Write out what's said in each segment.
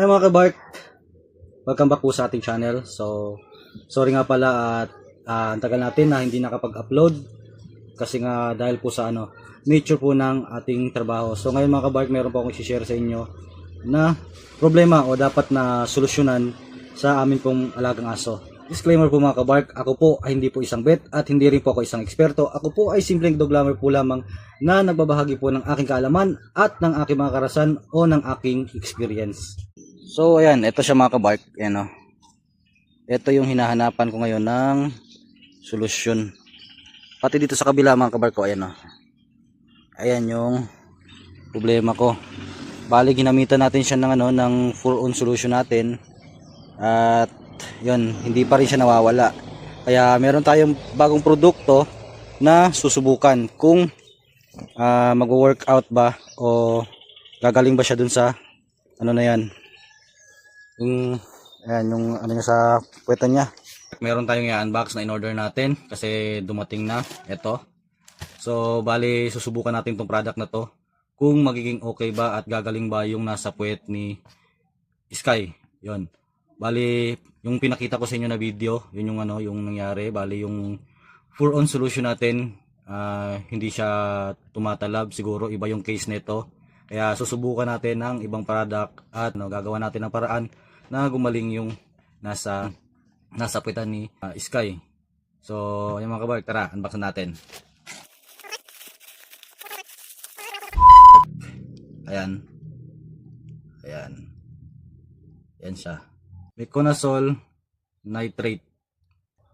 Hi mga kabark! Welcome back po sa ating channel. So, sorry nga pala at ah, ang tagal natin na hindi nakapag-upload kasi nga dahil po sa ano, nature po ng ating trabaho. So ngayon mga kabark, meron po akong share sa inyo na problema o dapat na solusyonan sa amin pong alagang aso. Disclaimer po mga kabark, ako po ay hindi po isang vet at hindi rin po ako isang eksperto. Ako po ay simpleng doglamer po lamang na nagbabahagi po ng aking kaalaman at ng aking mga karasan o ng aking experience. So ayan, ito siya mga kabark. Ayan o. Ito yung hinahanapan ko ngayon ng solusyon. Pati dito sa kabila mga kabark ko, ayan o. Ayan yung problema ko. Bali ginamitan natin siya ng ano ng full on solution natin. At yun, hindi pa rin siya nawawala. Kaya meron tayong bagong produkto na susubukan kung ah, mag-workout ba o gagaling ba siya dun sa ano na yan. Yung ayan yung ano niya sa puweta niya. Meron tayong i-unbox na in-order natin kasi dumating na ito. So bali susubukan natin tong product na to kung magiging okay ba at gagaling ba yung nasa puwet ni Sky. Yon. Bali, yung pinakita ko sa inyo na video, yun yung ano, yung nangyari. Bali, yung full on solution natin, ah, hindi siya tumatalab. Siguro iba yung case nito. Kaya susubukan natin ng ibang product at no, gagawa natin ng paraan na gumaling yung nasa nasa puwitan ni ah, Sky. So, yung mga kabark, tara, unboxin natin. Ayan. Ayan. Ayan siya. Meconazole nitrate.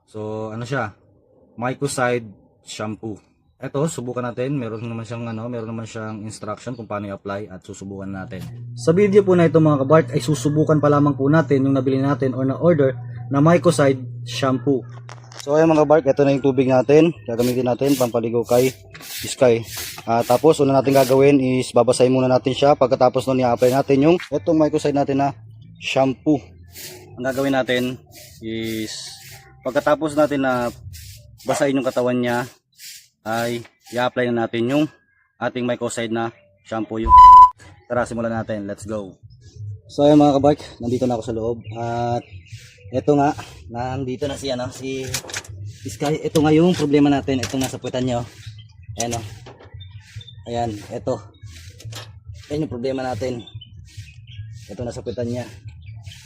So, ano siya? Mycoside shampoo. Ito, subukan natin. Meron naman siyang ano, meron naman siyang instruction kung paano i-apply at susubukan natin. Sa video po na ito mga kabart ay susubukan pa lamang po natin yung nabili natin or na-order na Mycoside shampoo. So ayan mga kabart, ito na yung tubig natin. Gagamitin natin pampaligo kay Sky. Ah, tapos una natin gagawin is babasahin muna natin siya. Pagkatapos nun i-apply natin yung itong Mycoside natin na shampoo. Ang gagawin natin is pagkatapos natin na basahin yung katawan niya ay i-apply na natin yung ating mycoside na shampoo yung tara simulan natin. Let's go. So ayun mga kabark nandito na ako sa loob. At eto nga nandito na si ano si Sky. Ito nga yung problema natin. Itong nasa puwetan nyo ayan o ayan eto. Yan yung problema natin. Ito nasa puwetan niya.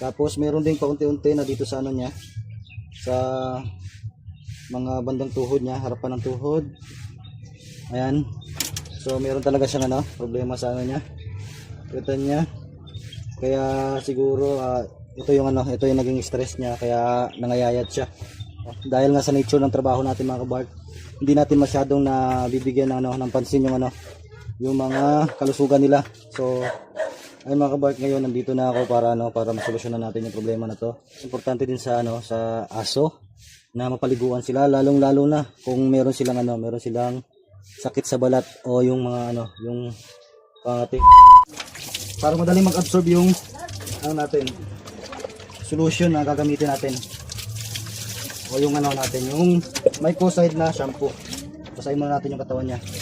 Tapos meron din paunti-unti na dito sa ano niya sa mga bandang tuhod niya, harapan ng tuhod. Ayan. So meron talaga siyang ano, problema sa ano niya. Kita niya. Kaya siguro ah, ito yung ano, ito yung naging stress niya kaya nangayayat siya. Dahil nga sa nature ng trabaho natin mga kabark, hindi natin masyadong na bibigyan ng ano ng pansin yung ano, yung mga kalusugan nila. So ay mga kabark ngayon nandito na ako para ano para masolusyonan natin yung problema na to. Importante din sa ano sa aso na mapaliguan sila lalong lalo na kung meron silang ano meron silang sakit sa balat o yung mga ano yung pangati. Para madaling mag-absorb yung ano natin solution na gagamitin natin. O yung ano natin yung mycoside na shampoo. Basahin muna natin yung katawan niya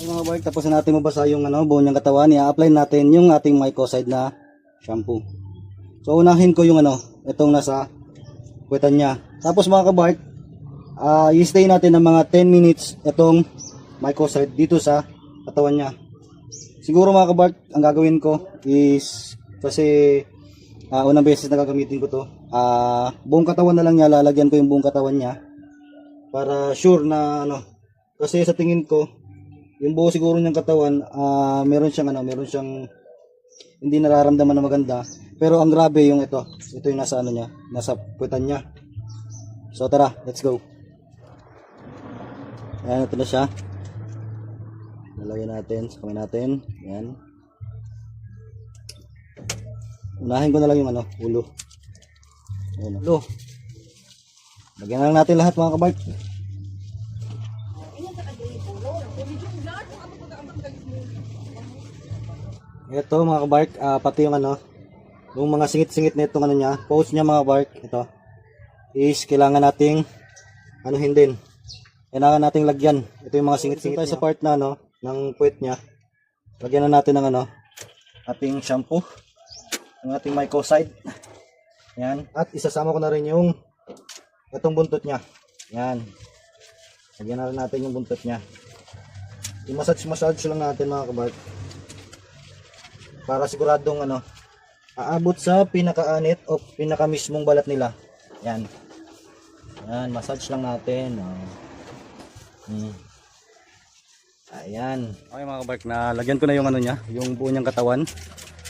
yung mga boy tapos na natin mabasa yung ano buong niyang katawan i-apply natin yung ating mycoside na shampoo so unahin ko yung ano itong nasa puwetan niya. Tapos mga kabark, ah i-stay natin ng mga 10 minutes itong mycoside dito sa katawan niya. Siguro mga kabark, ang gagawin ko is kasi ah, unang beses na gagamitin ko to. ah buong katawan na lang niya, lalagyan ko yung buong katawan niya para sure na ano kasi sa tingin ko yung buo siguro niyang katawan ah meron siyang ano meron siyang hindi nararamdaman na maganda. Pero ang grabe yung ito. Ito yung nasa ano niya, nasa puwetan niya. So tara, let's go. Ayan, ito na siya. Nalagyan natin sa kamay natin. Ayan. Unahin ko na lang yung ano, ulo. Ayan, ulo. Lagyan na lang natin lahat mga kabart. Ito mga kabark, ah, pati yung ano, yung mga singit-singit na itong ano niya, post niya mga kabark, ito, is kailangan nating, anuhin din, kailangan nating lagyan. Ito yung mga singit-singit tayo sa part na ano, ng puwet niya. Lagyan na natin ng ano, ating shampoo. ang ating mycoside. Yan. At isasama ko na rin yung itong buntot niya. Yan. Lagyan na rin natin yung buntot niya. I-massage-massage lang natin mga kabark. Para siguradong ano, aabot sa pinakaanit o pinakamismong balat nila. Yan. Yan, massage lang natin. Oh. Hmm. Ayan. Okay mga kabark, na lagyan ko na yung ano niya, yung buo niyang katawan.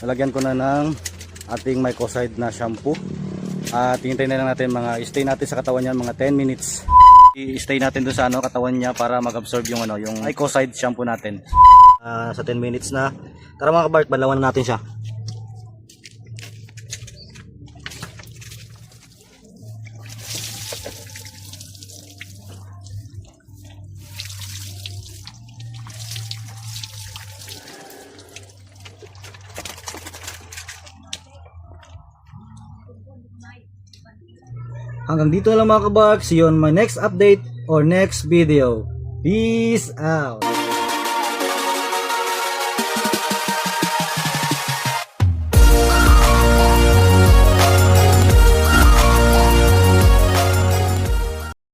Nalagyan ko na ng ating mycoside na shampoo. At hintayin na lang natin mga stay natin sa katawan niya mga 10 minutes. I-stay natin doon sa ano katawan niya para mag-absorb yung ano, yung mycoside shampoo natin. Ah, sa 10 minutes na. Tara mga kabark, banlawan na natin siya. Hanggang dito lang mga kabark. See you on my next update or next video. Peace out!